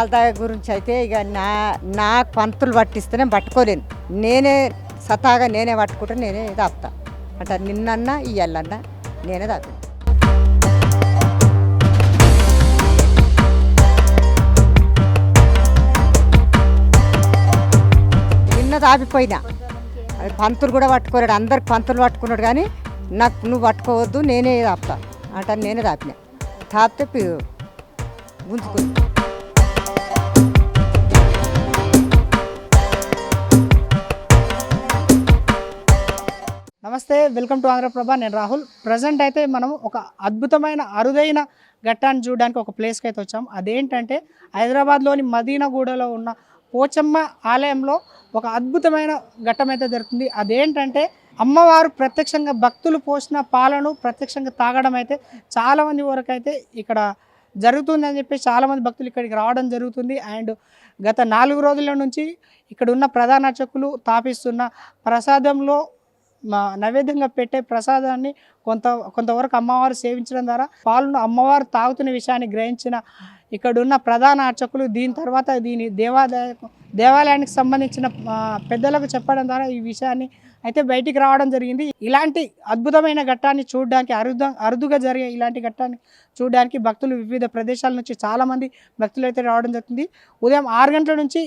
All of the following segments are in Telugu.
వాళ్ళ గురించి అయితే ఇక నా నా పంతులు పట్టిస్తేనే పట్టుకోలేను. నేనే సతాగా నేనే పట్టుకుంటే నేనే దాపుతా. అంటే నిన్నన్నా ఇయ్యాలన్నా నేనే తాపుతా నిన్న దాపిపోయినా. అది పంతులు కూడా పట్టుకోలేడు. అందరికి పంతులు పట్టుకున్నాడు కానీ నాకు నువ్వు పట్టుకోవద్దు నేనే దాపుతా. అంటే నేనే తాపిన తాపితే పి- గుంజుకుంది. నమస్తే వెల్కమ్ టు ఆంధ్రప్రభ నేను రాహుల్. ప్రజెంట్ అయితే మనం ఒక అద్భుతమైన అరుదైన ఘట్టాన్ని చూడడానికి ఒక ప్లేస్కి అయితే వచ్చాం. అదేంటంటే హైదరాబాద్లోని మదీనగూడలో ఉన్న పోచమ్మ ఆలయంలో ఒక అద్భుతమైన ఘట్టం అయితే జరుగుతుంది. అదేంటంటే అమ్మవారు ప్రత్యక్షంగా భక్తులు పోసిన పాలను ప్రత్యక్షంగా తాగడం అయితే చాలామంది వరకు అయితే ఇక్కడ జరుగుతుంది అని చెప్పి చాలామంది భక్తులు ఇక్కడికి రావడం జరుగుతుంది. అండ్ గత నాలుగు రోజుల నుంచి ఇక్కడ ఉన్న ప్రధాన అర్చకులు తాపిస్తున్న ప్రసాదంలో నైవేద్యంగా పెట్టే ప్రసాదాన్ని కొంత కొంతవరకు అమ్మవారు సేవించడం ద్వారా పాలను అమ్మవారు తాగుతున్న విషయాన్ని గ్రహించిన ఇక్కడున్న ప్రధాన అర్చకులు దీని తర్వాత దీని దేవాదాయ దేవాలయానికి సంబంధించిన పెద్దలకు చెప్పడం ద్వారా ఈ విషయాన్ని అయితే బయటికి రావడం జరిగింది. ఇలాంటి అద్భుతమైన ఘట్టాన్ని చూడడానికి అరుదు అరుదుగా జరిగే ఇలాంటి ఘట్టాన్ని చూడడానికి భక్తులు వివిధ ప్రదేశాల నుంచి చాలామంది భక్తులు అయితే రావడం జరుగుతుంది. ఉదయం ఆరు గంటల నుంచి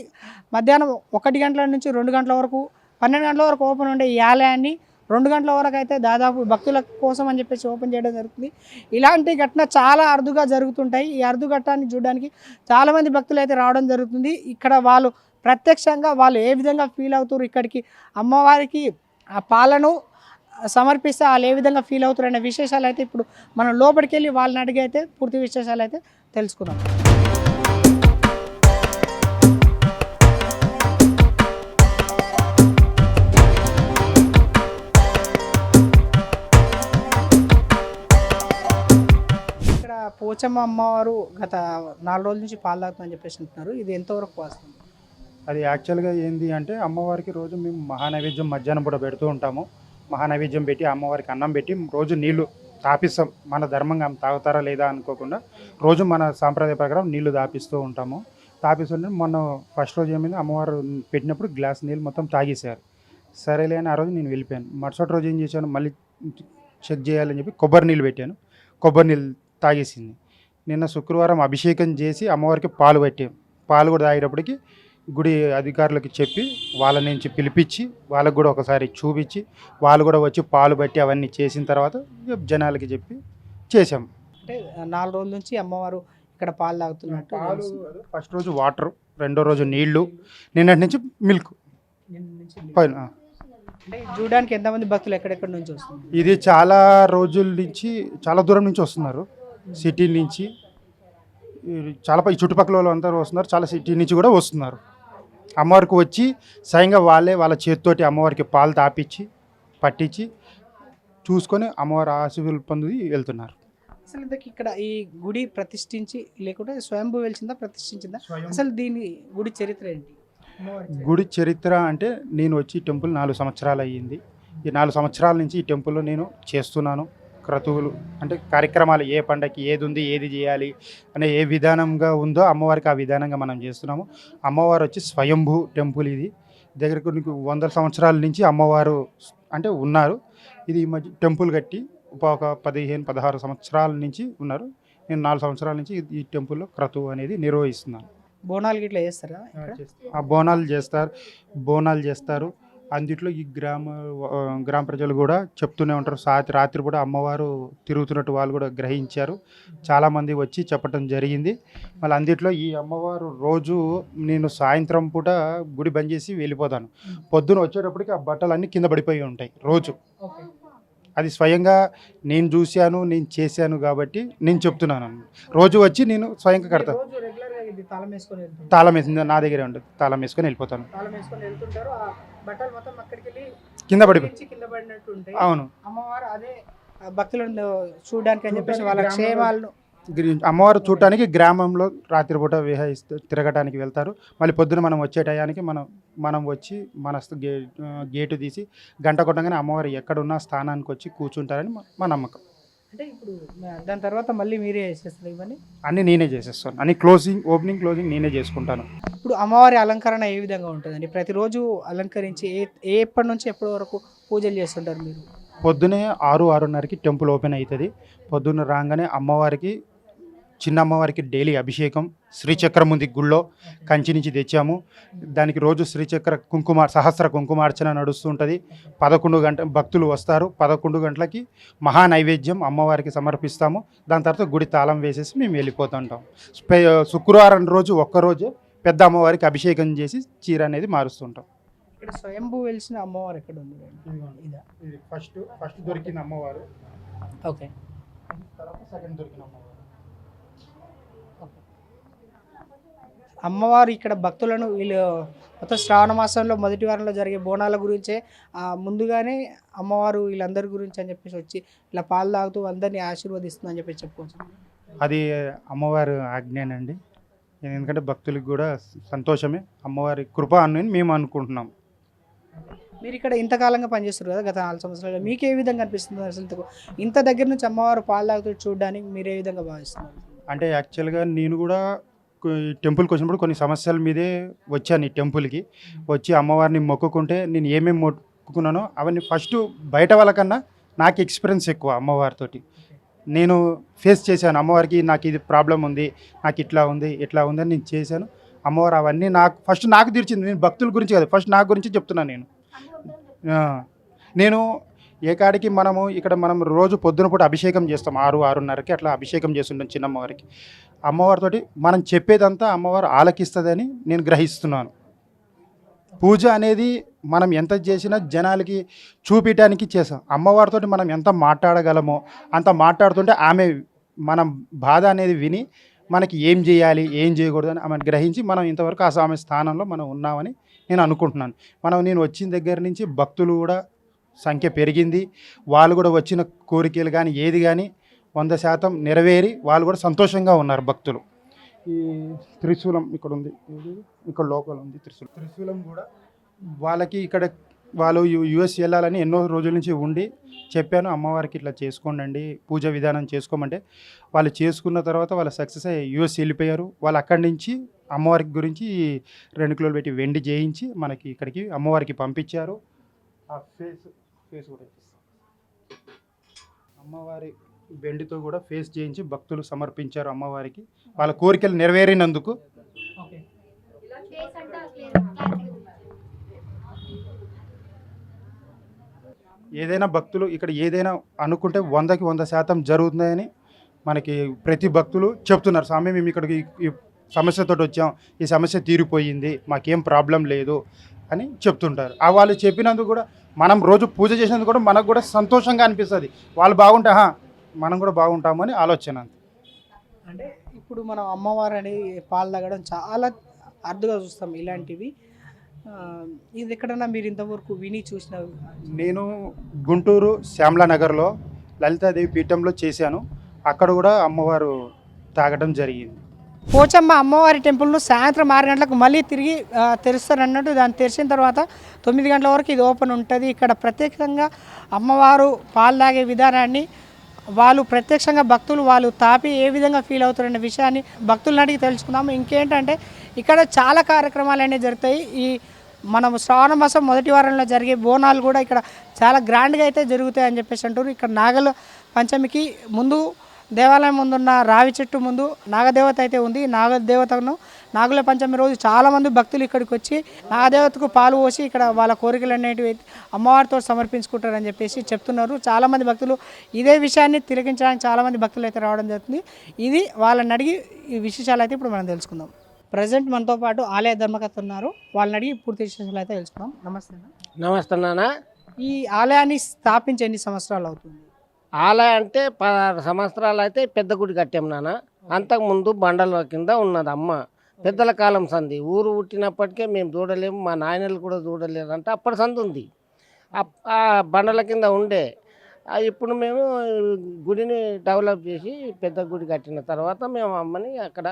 మధ్యాహ్నం ఒకటి గంటల నుంచి రెండు గంటల వరకు పన్నెండు గంటల వరకు ఓపెన్ ఉండే ఈ ఆలయాన్ని రెండు గంటల వరకు అయితే దాదాపు భక్తుల కోసం అని చెప్పేసి ఓపెన్ చేయడం జరుగుతుంది. ఇలాంటి ఘటన చాలా అరుదుగా జరుగుతుంటాయి. ఈ అరుదు ఘట్టాన్ని చూడడానికి చాలామంది భక్తులు అయితే రావడం జరుగుతుంది. ఇక్కడ వాళ్ళు ప్రత్యక్షంగా వాళ్ళు ఏ విధంగా ఫీల్ అవుతారు? ఇక్కడికి అమ్మవారికి ఆ పాలను సమర్పిస్తే వాళ్ళు ఏ విధంగా ఫీల్ అవుతారు? అనే విశేషాలు అయితే ఇప్పుడు మనం లోపలికి వెళ్ళి వాళ్ళని అడిగి అయితే పూర్తి విశేషాలు అయితే తెలుసుకున్నాం పోచమ్మ అమ్మవారు గత నాలుగు రోజుల నుంచి పాలు తాగుతుందని చెప్పేసి అంటున్నారు. ఇది ఎంతవరకు వస్తుంది అది యాక్చువల్గా ఏంది అంటే అమ్మవారికి రోజు మేము మహానైవేద్యం మధ్యాహ్నం పూట పెడుతూ ఉంటాము. మహానైవేద్యం పెట్టి అమ్మవారికి అన్నం పెట్టి రోజు నీళ్ళు తాపిస్తాం. మన ధర్మంగా ఆమె తాగుతారా లేదా అనుకోకుండా రోజు మన సాంప్రదాయ ప్రకారం నీళ్ళు తాపిస్తూ ఉంటాము. తాపిస్తుంటే మొన్న ఫస్ట్ రోజు ఏమైంది? అమ్మవారు పెట్టినప్పుడు గ్లాస్ నీళ్ళు మొత్తం తాగేశారు. సరేలే అని ఆ రోజు నేను వెళ్ళిపోయాను. మరుసటి రోజు ఏం చేశాను? మళ్ళీ చెక్ చేయాలని చెప్పి కొబ్బరి నీళ్ళు పెట్టాను. కొబ్బరి నీళ్ళు తాగేసింది. నిన్న శుక్రవారం అభిషేకం చేసి అమ్మవారికి పాలు పెట్టాం. పాలు కూడా తాగేటప్పటికి గుడి అధికారులకు చెప్పి వాళ్ళ నుంచి పిలిపించి వాళ్ళకు కూడా ఒకసారి చూపించి వాళ్ళు కూడా వచ్చి పాలు బట్టి అవన్నీ చేసిన తర్వాత జనాలకి చెప్పి చేసాం అంటే నాలుగు రోజుల నుంచి అమ్మవారు ఇక్కడ పాలు తాగుతున్నట్టు. ఫస్ట్ రోజు వాటర్ రెండో రోజు నీళ్ళు నిన్నటి నుంచి మిల్క్. పైన అంటే చూడడానికి ఎంతమంది భక్తులు ఎక్కడెక్కడి నుంచి వస్తుంది ఇది చాలా రోజుల నుంచి చాలా దూరం నుంచి వస్తున్నారు. సిటీ నుంచి చాలా చుట్టుపక్కల వాళ్ళు అందరూ వస్తున్నారు. చాలా సిటీ నుంచి కూడా వస్తున్నారు. అమ్మవారికి వచ్చి స్వయంగా వాళ్ళే వాళ్ళ చేతితోటి అమ్మవారికి పాలు తాపిచ్చి పట్టించి చూసుకొని అమ్మవారి ఆశీర్వాదాలు పొంది వెళ్తున్నారు. అసలు ఇంతకీ ఇక్కడ ఈ గుడి ప్రతిష్ఠించి లేకుంటే స్వయంభూ వెలిసిందా ప్రతిష్ఠించిందా? అసలు దీని గుడి చరిత్ర ఏంటి. గుడి చరిత్ర అంటే నేను వచ్చి ఈ టెంపుల్ నాలుగు సంవత్సరాలు అయ్యింది. ఈ నాలుగు సంవత్సరాల నుంచి ఈ టెంపుల్లో నేను చేస్తున్నాను. క్రతువులు అంటే కార్యక్రమాలు ఏ పండగకి ఏది ఉంది ఏది చేయాలి అనే ఏ విధానంగా ఉందో అమ్మవారికి ఆ విధానంగా మనం చేస్తున్నాము. అమ్మవారు వచ్చి స్వయంభూ టెంపుల్ ఇది. దగ్గరకు నీకు వందల సంవత్సరాల నుంచి అమ్మవారు అంటే ఉన్నారు. ఇది మధ్య టెంపుల్ కట్టి ఒక- పదిహేను పదహారు సంవత్సరాల నుంచి ఉన్నారు. నేను నాలుగు సంవత్సరాల నుంచి ఈ- టెంపుల్లో క్రతువు అనేది నిర్వహిస్తున్నాను. బోనాలు గిట్లా చేస్తారా? ఆ బోనాలు చేస్తారు. బోనాలు చేస్తారు. అందుట్లో ఈ గ్రామ గ్రామ ప్రజలు కూడా చెప్తూనే ఉంటారు. సాతి రాత్రి కూడా అమ్మవారు తిరుగుతున్నట్టు వాళ్ళు కూడా గ్రహించారు. చాలామంది వచ్చి చెప్పడం జరిగింది. మళ్ళీ అందుట్లో ఈ అమ్మవారు రోజు నేను సాయంత్రం పూట గుడి బంద్ చేసి వెళ్ళిపోతాను. పొద్దున వచ్చేటప్పటికి ఆ బట్టలన్నీ కింద పడిపోయి ఉంటాయి రోజు. అది స్వయంగా నేను చూశాను నేను చేశాను కాబట్టి నేను చెప్తున్నాను. రోజు వచ్చి నేను స్వయంగా కడతాను. ఇది తాళం వేసుకొని వెళ్తుంటారు. తాళం వేసింది నా దగ్గరే ఉంటుంది. తాళం వేసుకొని వెళ్ళిపోతాను. తాళం వేసుకొని వెళ్తుంటారు. ఆ బట్టలు మొత్తం అక్కడికి వెళ్ళి కింద పడినట్టు ఉంటాయి. అవును. అమ్మవారు అదే ఆ భక్తులను చూడడానికి అని చెప్పేసి వాళ్ళ చూడ్డానికి క్షేమాలను గిరి- అమ్మవారు చూడటానికి గ్రామంలో రాత్రిపూట విహరిస్తూ తిరగటానికి వెళ్తారు. మళ్ళీ పొద్దున మనం వచ్చే టయానికి మనం మనం వచ్చి మన గేటు తీసి గంట కొట్టగానే అమ్మవారు ఎక్కడున్న స్థానానికి వచ్చి కూర్చుంటారని మా నమ్మకం. అంటే ఇప్పుడు దాని తర్వాత మళ్ళీ మీరే చేసేస్తారు ఇవన్నీ? అన్నీ నేనే చేసేస్తాను. అన్ని క్లోజింగ్ ఓపెనింగ్ క్లోజింగ్ నేనే చేసుకుంటాను. ఇప్పుడు అమ్మవారి అలంకరణ ఏ విధంగా ఉంటుందండి? ప్రతిరోజు అలంకరించి ఏ ఏ ఎప్పటి నుంచి ఎప్పటి వరకు పూజలు చేస్తుంటారు మీరు? పొద్దునే ఆరు ఆరున్నరకి టెంపుల్ ఓపెన్ అవుతుంది. పొద్దున్న రాగానే అమ్మవారికి చిన్న అమ్మవారికి డైలీ అభిషేకం శ్రీచక్రం ఉంది గుళ్ళో కంచి నుంచి తెచ్చాము. దానికి రోజు శ్రీచక్ర కుంకుమ సహస్ర కుంకుమార్చన నడుస్తుంటుంది పదకొండు గంట భక్తులు వస్తారు. పదకొండు గంటలకి మహా నైవేద్యం అమ్మవారికి సమర్పిస్తాము. దాని తర్వాత గుడి తాళం వేసేసి మేము వెళ్ళిపోతుంటాం శుక్రవారం రోజు ఒక్కరోజే పెద్ద అమ్మవారికి అభిషేకం చేసి చీర అనేది మారుస్తుంటాం ఇక్కడ స్వయంభూ వెలిసిన అమ్మవారు ఎక్కడ ఉంది? ఇదా. ఫస్ట్ ఫస్ట్ దొరికిన అమ్మవారు. ఓకే. తర్వాత సెకండ్ దొరికిన అమ్మవారు. అమ్మవారు ఇక్కడ భక్తులను వీళ్ళు మొత్తం శ్రావణ మాసంలో మొదటి వారంలో జరిగే బోనాల గురించే ముందుగానే అమ్మవారు వీళ్ళందరి గురించి అని చెప్పేసి వచ్చి ఇలా పాలు తాగుతూ అందరినీ ఆశీర్వదిస్తుందని చెప్పేసి చెప్పుకోవచ్చు. అది అమ్మవారి ఆజ్ఞానండి. ఎందుకంటే భక్తులకు కూడా సంతోషమే. అమ్మవారి కృప అని మేము అనుకుంటున్నాం. మీరు ఇక్కడ ఇంతకాలంగా పనిచేస్తారు కదా గత నాలుగు సంవత్సరాలు మీకు ఏ విధంగా అనిపిస్తుంది అసలు ఇంత దగ్గర నుంచి అమ్మవారు పాలు తాగుతూ చూడడానికి మీరు ఏ విధంగా భావిస్తున్నారు? అంటే యాక్చువల్గా నేను కూడా టెంపుల్కి వచ్చినప్పుడు కొన్ని సమస్యల మీదే వచ్చాను ఈ టెంపుల్కి. వచ్చి అమ్మవారిని మొక్కుకుంటే నేను ఏమేమి మొక్కుకున్నానో అవన్నీ ఫస్ట్ బయట వాళ్ళకన్నా నాకు ఎక్స్పీరియన్స్ ఎక్కువ అమ్మవారితోటి నేను ఫేస్ చేశాను అమ్మవారికి నాకు ఇది ప్రాబ్లం ఉంది నాకు ఇట్లా ఉంది ఇట్లా ఉంది అని నేను చేశాను. అమ్మవారు అవన్నీ నాకు ఫస్ట్ నాకు తీర్చింది. నేను భక్తుల గురించి కాదు ఫస్ట్ నా గురించి చెప్తున్నాను నేను. నేను ఏ కాడికి మనము ఇక్కడ మనం రోజు పొద్దున పూట అభిషేకం చేస్తాం ఆరు ఆరున్నరకి అట్లా అభిషేకం చేస్తుంటాం చిన్న అమ్మవారికి అమ్మవారితోటి మనం చెప్పేదంతా అమ్మవారు ఆలకిస్తుందని నేను గ్రహిస్తున్నాను. పూజ అనేది మనం ఎంత చేసినా జనాలకి చూపించడానికి చేసాం అమ్మవారితో మనం ఎంత మాట్లాడగలమో అంత మాట్లాడుతుంటే ఆమె మనం బాధ అనేది విని మనకి ఏం చేయాలి ఏం చేయకూడదు అని ఆమెను గ్రహించి మనం ఇంతవరకు ఆ ఆమె స్థానంలో మనం ఉన్నామని నేను అనుకుంటున్నాను. మనం నేను వచ్చిన దగ్గర నుంచి భక్తులు కూడా సంఖ్య పెరిగింది. వాళ్ళు కూడా వచ్చిన కోరికలు కానీ ఏది కానీ వంద శాతం నెరవేరి వాళ్ళు కూడా సంతోషంగా ఉన్నారు భక్తులు. ఈ త్రిశూలం ఇక్కడ ఉంది. ఇక్కడ లోకల్ ఉంది త్రిశూలం. త్రిశూలం కూడా వాళ్ళకి ఇక్కడ వాళ్ళు యుఎస్ వెళ్ళాలని ఎన్నో రోజుల నుంచి ఉండి చెప్పాను. అమ్మవారికి ఇట్లా చేసుకోండి పూజ విధానం చేసుకోమంటే. వాళ్ళు చేసుకున్న తర్వాత వాళ్ళు సక్సెస్ అయ్యి యుఎస్ వెళ్ళిపోయారు. వాళ్ళు అక్కడి నుంచి అమ్మవారికి గురించి రెండు కిలోలు పెట్టి వెండి చేయించి మనకి ఇక్కడికి అమ్మవారికి పంపించారు. ఆ ఫేస్ ఫేస్ కూడా ఇప్పిస్తాం. అమ్మవారి వెండితో కూడా ఫేస్ చేయించి భక్తులు సమర్పించారు అమ్మవారికి. వాళ్ళ కోరికలు నెరవేరినందుకు. ఏదైనా భక్తులు ఇక్కడ ఏదైనా అనుకుంటే వందకి వంద శాతం జరుగుతుందని మనకి ప్రతి భక్తులు చెప్తున్నారు. స్వామి మేము ఇక్కడికి ఈ సమస్యతో వచ్చాం. ఈ సమస్య తీరిపోయింది. మాకేం ప్రాబ్లం లేదు. అని చెప్తుంటారు. ఆ వాళ్ళు చెప్పినందుకు కూడా మనం రోజు పూజ చేసినందుకు కూడా మనకు కూడా సంతోషంగా అనిపిస్తుంది. వాళ్ళు బాగుంటే "ఆహా, మనం కూడా బాగుంటామని ఆలోచన. అంటే ఇప్పుడు మనం అమ్మవారు అని పాలు తాగడం చాలా అరుదుగా చూస్తాం ఇలాంటివి. ఇది ఎక్కడన్నా మీరు ఇంతవరకు విని చూసిన నేను గుంటూరు శ్యామలా నగర్లో లలితాదేవి పీఠంలో చేశాను. అక్కడ కూడా అమ్మవారు తాగడం జరిగింది. పోచమ్మ అమ్మవారి టెంపుల్ను సాయంత్రం ఆరు గంటలకు మళ్ళీ తిరిగి తెరుస్తారన్నట్టు దాన్ని తెరిచిన తర్వాత తొమ్మిది గంటల వరకు ఇది ఓపెన్ ఉంటుంది. ఇక్కడ ప్రత్యేకంగా అమ్మవారు పాలు తాగే విధానాన్ని వాళ్ళు ప్రత్యక్షంగా భక్తులు వాళ్ళు తాపి ఏ విధంగా ఫీల్ అవుతారనే విషయాన్ని భక్తులను అడిగి తెలుసుకుందాము ఇంకేంటంటే ఇక్కడ చాలా కార్యక్రమాలు అనేవి జరుగుతాయి. ఈ మనం శ్రావణ మాసం మొదటి వారంలో జరిగే బోనాలు కూడా ఇక్కడ చాలా గ్రాండ్గా అయితే జరుగుతాయి అని చెప్పేసి అంటారు ఇక్కడ నాగల పంచమికి ముందు దేవాలయం ముందున్న రావి చెట్టు ముందు నాగదేవత అయితే ఉంది. నాగదేవతను నాగుల పంచమి రోజు చాలామంది భక్తులు ఇక్కడికి వచ్చి నాగదేవతకు పాలు పోసి ఇక్కడ వాళ్ళ కోరికలు అనేటివి అమ్మవారితో సమర్పించుకుంటారని చెప్పేసి చెప్తున్నారు. చాలామంది భక్తులు ఇదే విషయాన్ని తిలకించడానికి చాలామంది భక్తులు అయితే రావడం జరుగుతుంది. ఇది వాళ్ళని అడిగి ఈ విశేషాలు అయితే ఇప్పుడు మనం తెలుసుకుందాం. ప్రజెంట్ మనతో పాటు ఆలయ ధర్మకర్త ఉన్నారు. వాళ్ళని అడిగి పూర్తి విశేషాలు అయితే తెలుసుకుందాం. నమస్తే. నమస్తే నాన్న ఈ ఆలయాన్ని స్థాపించి ఎన్ని సంవత్సరాలు అవుతుంది? ఆలయం అంటే పదహారు సంవత్సరాలు అయితే పెద్ద గుడి కట్టాం నాన్న. అంతకుముందు బండల కింద ఉన్నది అమ్మ. పెద్దల కాలం సంధి. ఊరు పుట్టినప్పటికే మేము చూడలేము మా నాయనలు కూడా చూడలేరు అంటే అప్పటి సంధి ఉంది. ఆ బండల కింద ఉండే. ఇప్పుడు మేము గుడిని డెవలప్ చేసి పెద్ద గుడి కట్టిన తర్వాత మేము అమ్మని అక్కడ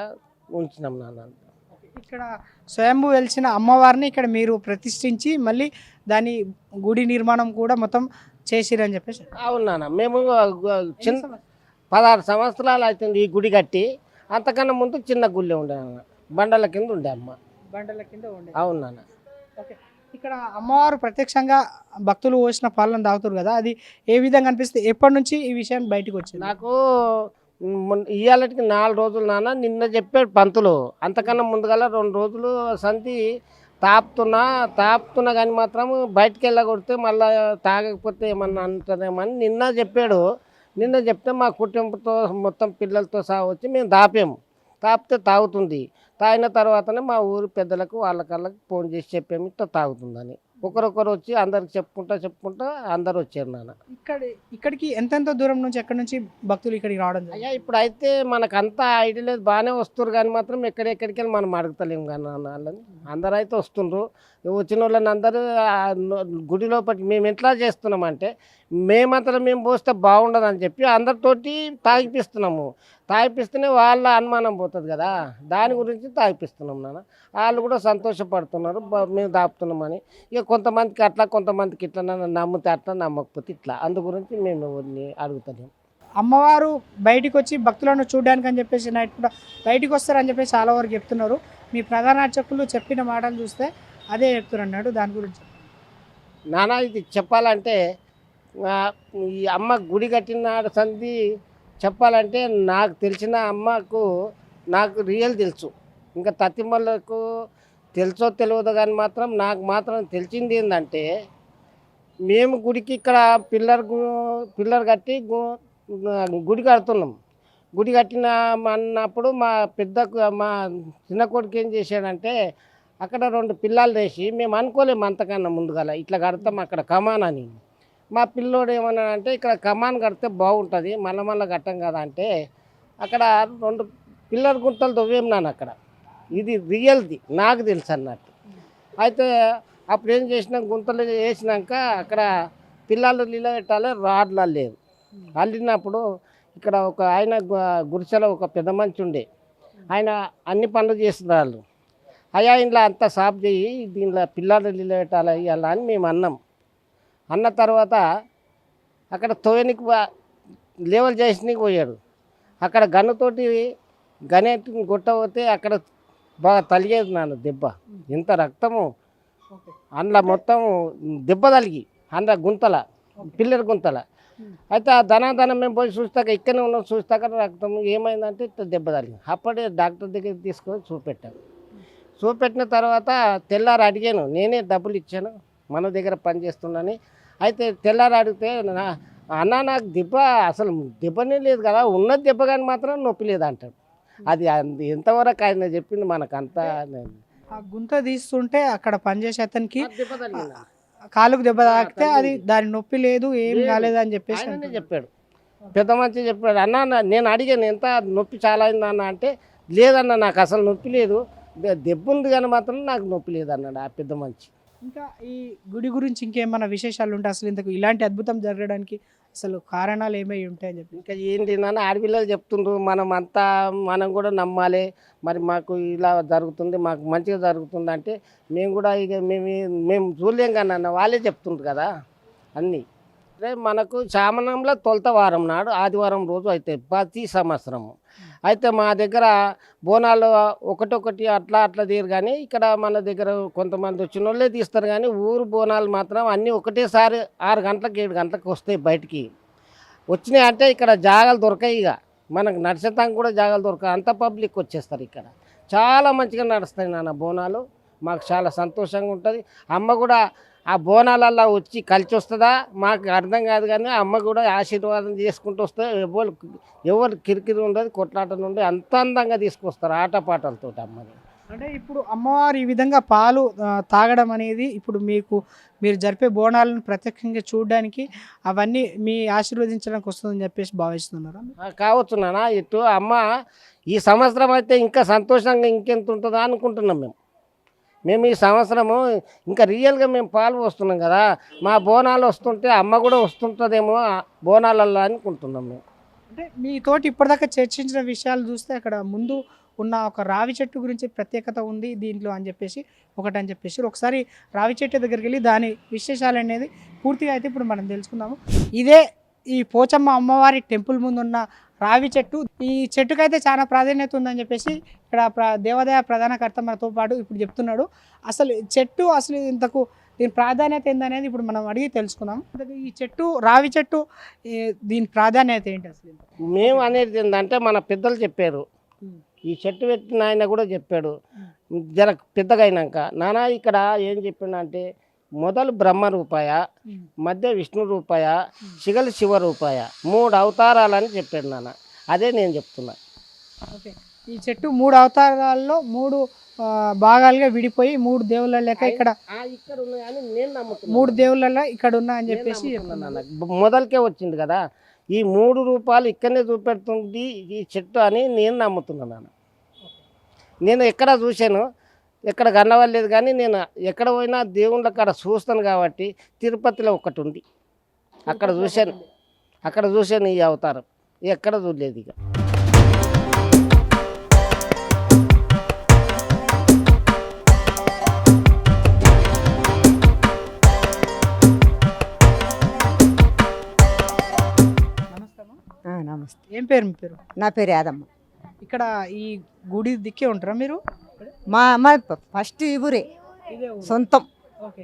ఉంచినాం నాన్న ఇక్కడ స్వయంభూ వెలిసిన అమ్మవారిని ఇక్కడ మీరు ప్రతిష్ఠించి మళ్ళీ దాని గుడి నిర్మాణం కూడా మొత్తం చేసిరని చెప్పేసి. అవును నాన్న మేము చిన్న పదహారు సంవత్సరాలు అవుతుంది ఈ గుడి కట్టి. అంతకన్నా ముందు చిన్న గుళ్ళే ఉండే అన్న బండల కింద ఉండే అమ్మ. బండల కింద ఉండే. అవును నాన్న. ఓకే. ఇక్కడ అమ్మవారు ప్రత్యక్షంగా భక్తులు పోసిన పాలన తాగుతారు కదా అది ఏ విధంగా అనిపిస్తుంది? ఎప్పటి నుంచి ఈ విషయం బయటకు వచ్చింది? నాకు ఇవాళకి నాలుగు రోజులు నాన్న నిన్న చెప్పాడు పంతులు. అంతకన్నా ముందుగల రెండు రోజులు సంతి తాపుతున్నా తాపుతున్నా కానీ మాత్రం బయటికి వెళ్ళగొడితే మళ్ళీ తాగకపోతే ఏమన్నా అంటారేమని నిన్న చెప్పాడు. నిన్న చెప్తే మా కుటుంబంతో మొత్తం పిల్లలతో సహా వచ్చి మేము దాపాము తాపితే తాగుతుంది. తాగిన తర్వాతనే మా ఊరి పెద్దలకు వాళ్ళకళ్ళకి ఫోన్ చేసి చెప్పాము ఇట్లా తాగుతుందని. ఒకరొకరు వచ్చి అందరికి చెప్పుకుంటా చెప్పుకుంటా అందరు వచ్చారు నాన్న. ఇక్కడ ఇక్కడికి ఎంతెంత దూరం నుంచి ఎక్కడి నుంచి భక్తులు ఇక్కడికి రావడం అయ్యా ఇప్పుడు అయితే మనకు అంతా ఐడియా లేదు. బాగానే వస్తారు కానీ మాత్రం ఎక్కడెక్కడికి వెళ్ళి మనం అడుగుతలేము కానీ అన్న వాళ్ళని. అందరూ అయితే వస్తుండ్రు వచ్చిన వాళ్ళని అందరూ గుడి లోపలికి మేము ఎట్లా చేస్తున్నామంటే మేమంతా మేము పోస్తే బాగుండదు అని చెప్పి అందరితోటి తాగిపిస్తున్నాము. తాగిపిస్తేనే వాళ్ళ అనుమానం పోతుంది కదా. దాని గురించి తాగిపిస్తున్నాం నాన్న. వాళ్ళు కూడా సంతోషపడుతున్నారు. మేము దాపుతున్నామని. ఇక కొంతమందికి అట్లా కొంతమందికి ఇట్లా నమ్మితే అట్లా నమ్మకపోతే ఇట్లా. అందు గురించి మేము ఎవరిని అడుగుతలేము అమ్మవారు బయటికి వచ్చి భక్తులను చూడడానికి అని చెప్పేసి నైట్ కూడా బయటికి వస్తారని చెప్పేసి చాలా వరకు చెప్తున్నారు. మీ ప్రధాన అర్చకులు చెప్పిన మాటలు చూస్తే అదే చెప్తున్నారు అన్నాడు. దాని గురించి నానా ఇది చెప్పాలంటే ఈ అమ్మ గుడి కట్టిన సంది చెప్పాలంటే నాకు తెలిసిన అమ్మకు నాకు రియల్ తెలుసు. ఇంకా తత్తిమల్లకు తెలుసో తెలియదు కానీ మాత్రం నాకు మాత్రం తెలిసింది ఏంటంటే మేము గుడికి ఇక్కడ పిల్లర్ గు- పిల్లర్ కట్టి గుడి కడుతున్నాం. గుడి కట్టిన అన్నప్పుడు మా పెద్ద మా చిన్న కొడుకు ఏం చేశాడంటే అక్కడ రెండు పిల్లలు వేసి మేము అనుకోలేము అంతకన్నా ముందుగా ఇట్లా కడతాం అక్కడ కమాన్ అని. మా పిల్లోడు ఏమన్నాడంటే ఇక్కడ కమాన్ కడితే బాగుంటుంది మళ్ళీ మళ్ళీ కట్టం కదా అంటే అక్కడ రెండు పిల్లర్ గుంతలు తవ్వేం అక్కడ. ఇది రియల్ది నాకు తెలుసు అన్నట్టు. అయితే అప్పుడు ఏం చేసినా గుంతలు వేసినాక అక్కడ పిల్లలు నిలబెట్టాలి రాడ్లు లేదు అల్లినప్పుడు ఇక్కడ ఒక ఆయన గురిసెలో ఒక పెద్ద మంచి ఉండే. ఆయన అన్ని పనులు చేస్తున్నారు. అయ్యా ఇంట్లో అంతా సాఫ్ చేయి దీనిలో పిల్లలు నిలబెట్టాలి ఇవ్వాలి అని మేము అన్నాం. అన్న తర్వాత అక్కడ తోయనికి లేవల్ చేసినకి పోయాడు. అక్కడ గన్నుతోటి గనేటిని కొట్టబోతే అక్కడ బాగా తలిగేది నాన్న దెబ్బ. ఇంత రక్తము అందులో మొత్తం దెబ్బ తలిగి అందులో గుంతల పిల్లల గుంతల. అయితే ఆ ధనాధనం మేము పోయి చూస్తాక ఇక్కడనే ఉన్నాం చూస్తాక రక్తం ఏమైందంటే ఇట్లా దెబ్బ తగిలింది అప్పుడే డాక్టర్ దగ్గర తీసుకొని చూపెట్టాను చూపెట్టిన తర్వాత తెల్లారి అడిగాను నేనే డబ్బులు ఇచ్చాను మన దగ్గర పని చేస్తున్నాని అయితే తెల్లారి అడిగితే అన్న నాకు దెబ్బ అసలు దెబ్బనే లేదు కదా ఉన్నది దెబ్బ కానీ మాత్రం నొప్పి లేదు అంటాడు అది ఎంతవరకు ఆయన చెప్పింది మనకు అంతా ఆ గుంత తీస్తుంటే అక్కడ పనిచేసే అతనికి? కాలుకు దెబ్బ తాకితే అది. దాని నొప్పి లేదు ఏం లేదు. కాలేదు అని చెప్పేసి. చెప్పాడు పెద్ద మంచి చెప్పాడు అన్న నేను అడిగాను ఎంత నొప్పి చాలా అయిందా అన్న అంటే లేదన్న నాకు అసలు నొప్పి లేదు దెబ్బ ఉంది కానీ మాత్రం నాకు నొప్పి లేదు అన్నాడు ఆ పెద్ద మంచి ఇంకా ఈ గుడి గురించి ఇంకేమైనా విశేషాలు ఉంటే అసలు ఇంతకు ఇలాంటి అద్భుతం జరగడానికి అసలు కారణాలు ఏమై ఉంటాయని చెప్పి. ఇంకా ఏంటి నాన్న ఆడపిల్లలు చెప్తుండ్రు మనం అంతా మనం కూడా నమ్మాలి. మరి మాకు ఇలా జరుగుతుంది మాకు మంచిగా జరుగుతుంది అంటే మేము కూడా ఇక మేము మేము చూడలేం కానీ అన్న వాళ్ళే చెప్తుండ్రు కదా అన్నీ. రేపు మనకు శామనంలో తొలత వారం నాడు ఆదివారం రోజు అయితే ప్రతి సంవత్సరం అయితే మా దగ్గర బోనాలు ఒకటొకటి అట్లా అట్లా తీరు కానీ ఇక్కడ మన దగ్గర కొంతమంది వచ్చిన వాళ్ళే తీస్తారు కానీ ఊరు బోనాలు మాత్రం అన్నీ ఒకటేసారి ఆరు గంటలకు ఏడు గంటలకు వస్తాయి బయటికి. వచ్చినాయి అంటే ఇక్కడ జాగాలు దొరకాయి ఇక. మనకు నడిచేతానికి కూడా జాగాలు దొరకాయి అంత పబ్లిక్ వచ్చేస్తారు ఇక్కడ. చాలా మంచిగా నడుస్తాయి నాన్న బోనాలు. మాకు చాలా సంతోషంగా ఉంటుంది. అమ్మ కూడా ఆ బోనాలల్లో వచ్చి కలిసి వస్తుందా మాకు అర్థం కాదు కానీ అమ్మ కూడా ఆశీర్వాదం చేసుకుంటూ వస్తే ఎవరు ఎవరు కిరికిరి ఉండదు కొట్లాట నుండి అంత అందంగా తీసుకొస్తారు ఆటపాటలతో అమ్మని. అంటే ఇప్పుడు అమ్మవారు ఈ విధంగా పాలు తాగడం అనేది ఇప్పుడు మీకు మీరు జరిపే బోనాలను ప్రత్యక్షంగా చూడడానికి అవన్నీ మీ ఆశీర్వదించడానికి వస్తుందని చెప్పేసి భావిస్తున్నారా? కావచ్చు నాన్న ఇటు అమ్మ ఈ సంవత్సరం అయితే ఇంకా సంతోషంగా ఇంకెంత ఉంటుందా అనుకుంటున్నాం మేము. మేము ఈ సంవత్సరము ఇంకా రియల్గా మేము పాలు పోస్తున్నాం కదా మా బోనాలు వస్తుంటే అమ్మ కూడా వస్తుంటుందేమో ఆ బోనాలల్లో అనుకుంటున్నాం మేము. అంటే మీతోటి ఇప్పటిదాకా చర్చించిన విషయాలు చూస్తే అక్కడ ముందు ఉన్న ఒక రావి చెట్టు గురించి ప్రత్యేకత ఉంది దీంట్లో అని చెప్పేసి ఒకటి అని చెప్పేసి. ఒకసారి రావి చెట్టు దగ్గరికి వెళ్ళి దాని విశేషాలు అనేది పూర్తిగా అయితే ఇప్పుడు మనం తెలుసుకుందాము. ఇదే ఈ పోచమ్మ అమ్మవారి టెంపుల్ ముందు ఉన్న రావి చెట్టు. ఈ చెట్టుకైతే చాలా ప్రాధాన్యత ఉందని చెప్పేసి ఇక్కడ ప్ర దేవాదాయ ప్రధానకర్త మనతో పాటు ఇప్పుడు చెప్తున్నాడు. అసలు చెట్టు అసలు ఇంతకు దీని ప్రాధాన్యత ఏందనేది ఇప్పుడు మనం అడిగి తెలుసుకుందాం. ఈ చెట్టు రావి చెట్టు దీని ప్రాధాన్యత ఏంటి అసలు మేము అనేది ఏంటంటే మన పెద్దలు చెప్పారు. ఈ చెట్టు పెట్టిన ఆయన కూడా చెప్పాడు. జర పెద్దగా అయినాక నానా ఇక్కడ ఏం చెప్పిండంటే మొదలు బ్రహ్మ రూపాయ. మధ్య విష్ణు రూపాయ శిగలు శివ రూపాయ మూడు అవతారాలని చెప్పాడు నాన్న. అదే నేను చెప్తున్నా. ఓకే. ఈ చెట్టు మూడు అవతారాల్లో మూడు భాగాలుగా విడిపోయి మూడు దేవుళ్ళ లెక్క ఇక్కడ ఆ, ఇక్కడ ఉన్నాయని నేను నమ్ముతున్నాను. మూడు దేవుళ్ళ ఇక్కడ ఉన్నా అని చెప్పేసి. మొదలకే వచ్చింది కదా. ఈ మూడు రూపాయలు ఇక్కడనే చూపెడుతుంది ఈ చెట్టు అని నేను నమ్ముతున్నాను నాన్న. నేను ఎక్కడ చూశాను. ఎక్కడ కనవలేదు కానీ నేను ఎక్కడ పోయినా దేవుళ్ళ కాడ చూస్తాను కాబట్టి తిరుపతిలో ఒకటి ఉంది. అక్కడ చూశాను. అక్కడ చూశాను ఈ అవతారం. ఎక్కడ చూడలేదు ఇక. నమస్తే అమ్మ. ఆ, నమస్తే. ఏం పేరు మీ పేరు? నా పేరు యాదమ్మ. ఇక్కడ ఈ గుడి దిక్కే ఉంటారా మీరు? మా మా ఫస్ట్ ఈ ఊరే. సొంతం. ఓకే.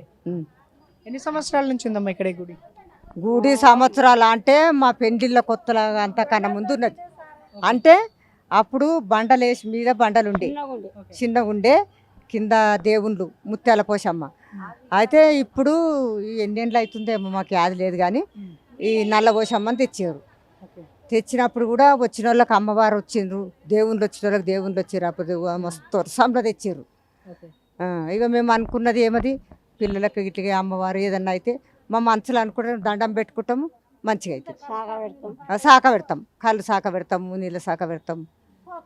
ఎన్ని సంవత్సరాల నుంచి ఉందమ్మా ఇక్కడ గుడి? గుడి సంవత్సరాలు అంటే మా పెండిళ్ళ కొత్తల అంతకన్నా ముందు ఉన్నది. అంటే అప్పుడు బండలు వేసి మీద బండలు ఉండే. చిన్నగా ఉండే కింద దేవుళ్ళు ముత్యాల పోషమ్మ. అయితే ఇప్పుడు ఎన్నేళ్ళు అవుతుందేమో మాకు యాది లేదు కానీ ఈ నల్ల పోషమ్మని తెచ్చారు. తెచ్చినప్పుడు కూడా వచ్చిన వాళ్ళకి అమ్మవారు వచ్చిండ్రు దేవుళ్ళు వచ్చిన వాళ్ళకి దేవుళ్ళు వచ్చారు అప్పుడు మస్తు వర్షంలో తెచ్చారు ఓకే. ఆ, ఇక మేము అనుకున్నది ఏమది? పిల్లలకి ఇట్లా అమ్మవారు ఏదన్నా అయితే మా మనసులో అనుకుంటాం దండం పెట్టుకుంటాము మంచిగా అవుతుంది సాక పెడతాం. కళ్ళు సాక పెడతాము నీళ్ళ సాక పెడతాం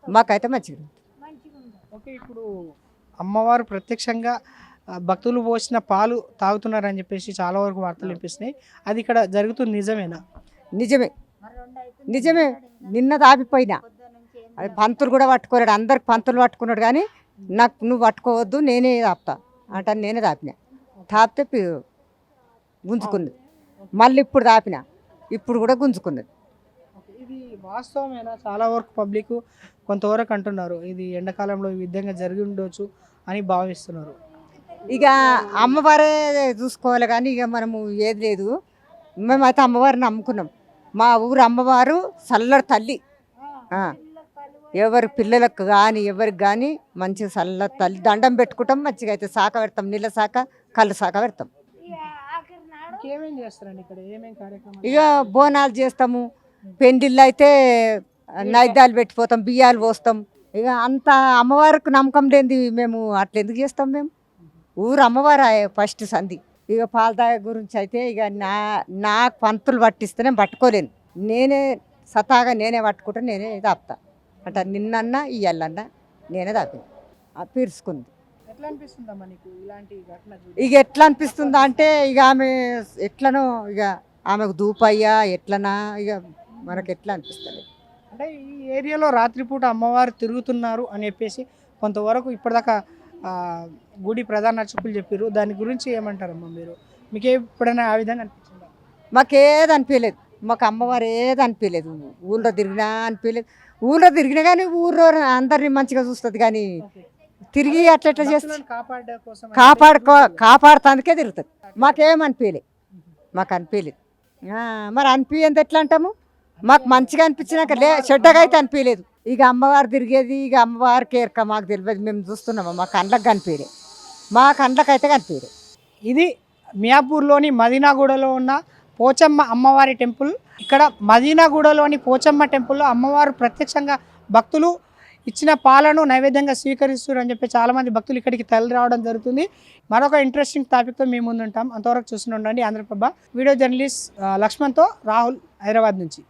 మాకైతే మంచిగా. ఓకే ఇప్పుడు అమ్మవారు ప్రత్యక్షంగా భక్తులు పోసిన పాలు తాగుతున్నారని చెప్పేసి చాలా వరకు వార్తలు వినిపిస్తున్నాయి. అది ఇక్కడ జరుగుతుంది నిజమేనా? నిజమే. నిజమే నిన్న దాపిపోయినా అది పంతులు కూడా పట్టుకోలేడు అందరికి పంతులు పట్టుకున్నాడు కానీ నాకు నువ్వు పట్టుకోవద్దు నేనే దాపుతా అంటే నేనే దాపిన తాపితే పి- గుంజుకున్నది మళ్ళీ ఇప్పుడు దాపిన ఇప్పుడు కూడా గుంజుకున్నది ఇది వాస్తవమేనా? చాలా వరకు పబ్లిక్ కొంతవరకు అంటున్నారు ఇది ఎండాకాలంలో ఈ విధంగా జరిగి ఉండొచ్చు అని భావిస్తున్నారు. ఇక అమ్మవారే చూసుకోవాలి కానీ ఇక మనము ఏది లేదు. మేమైతే అమ్మవారిని నమ్ముకున్నాం. మా ఊరు అమ్మవారు చల్లడి తల్లి. ఎవరి పిల్లలకు కానీ ఎవరికి కానీ మంచిగా చల్ల తల్లి దండం పెట్టుకుంటాం మంచిగా అయితే శాఖ పెడతాం నీళ్ళ శాఖ కళ్ళు శాఖ పెడతాం. ఇక బోనాలు చేస్తాము పెండిళ్ళు అయితే నైద్యాలు పెట్టిపోతాం బియ్యాలు పోస్తాం. ఇక అంత అమ్మవారికి నమ్మకం లేనిది మేము అట్లా ఎందుకు చేస్తాం మేము? ఊరు అమ్మవారు ఫస్ట్ సంధి. ఇక పాలదాయ గురించి అయితే ఇక నా నా పంతులు పట్టిస్తేనే పట్టుకోలేను. నేనే సతాగా నేనే పట్టుకుంటా నేనే దాపుతా. అంటే నిన్నన్నా ఇయ్యాలన్నా నేనే దాపిన. పీర్చుకుంది? ఇక ఎట్లా అనిపిస్తుందా అంటే ఇక ఆమె ఎట్లనో ఇక ఆమెకు దూపయ్యా ఎట్లనా ఇక మనకు ఎట్లా అనిపిస్తుంది అంటే ఈ ఏరియాలో రాత్రిపూట అమ్మవారు తిరుగుతున్నారు అని చెప్పేసి కొంతవరకు ఇప్పటిదాకా గుడి ప్రధాన అర్చకులు చెప్పారు దాని గురించి ఏమంటారమ్మా మీరు? మీకు ఎప్పుడైనా ఆ విధంగా అనిపించిందా? మాకేది అనిపించలేదు మాకు అమ్మవారు ఏది అనిపించలేదు ఊళ్ళో తిరిగినా అనిపించలేదు ఊళ్ళో తిరిగినా కానీ ఊళ్ళో అందరినీ మంచిగా చూస్తుంది కానీ. తిరిగి అట్లా ఎట్లా చేస్తుంది కాపాడుకో కాపాడుతానికే తిరుగుతుంది మాకేం అనిపించలేదు మాకు అనిపించలేదు మరి అనిపించింది ఎట్లా అంటాము? మాకు మంచిగా అనిపించినాక లే చెడ్డగా అయితే అనిపించలేదు ఇక అమ్మవారు తిరిగేది ఇక అమ్మవారికి ఎరక మాకు తెలియదు. మేము చూస్తున్నాము మా కండ్లకు కనిపించే మా కండ్లకు అయితే కనిపించే ఇది మియాపూర్లోని మదీనాగూడలో ఉన్న పోచమ్మ అమ్మవారి టెంపుల్. ఇక్కడ మదీనాగూడలోని పోచమ్మ టెంపుల్లో అమ్మవారు ప్రత్యక్షంగా భక్తులు ఇచ్చిన పాలను నైవేద్యంగా స్వీకరిస్తారు అని చెప్పి చాలామంది భక్తులు ఇక్కడికి తరలి రావడం జరుగుతుంది. మరొక ఇంట్రెస్టింగ్ టాపిక్తో మేము ముందుంటాం. అంతవరకు చూస్తూనే ఉండండి ఆంధ్రప్రభ. వీడియో జర్నలిస్ట్ లక్ష్మణ్తో రాహుల్ హైదరాబాద్ నుంచి.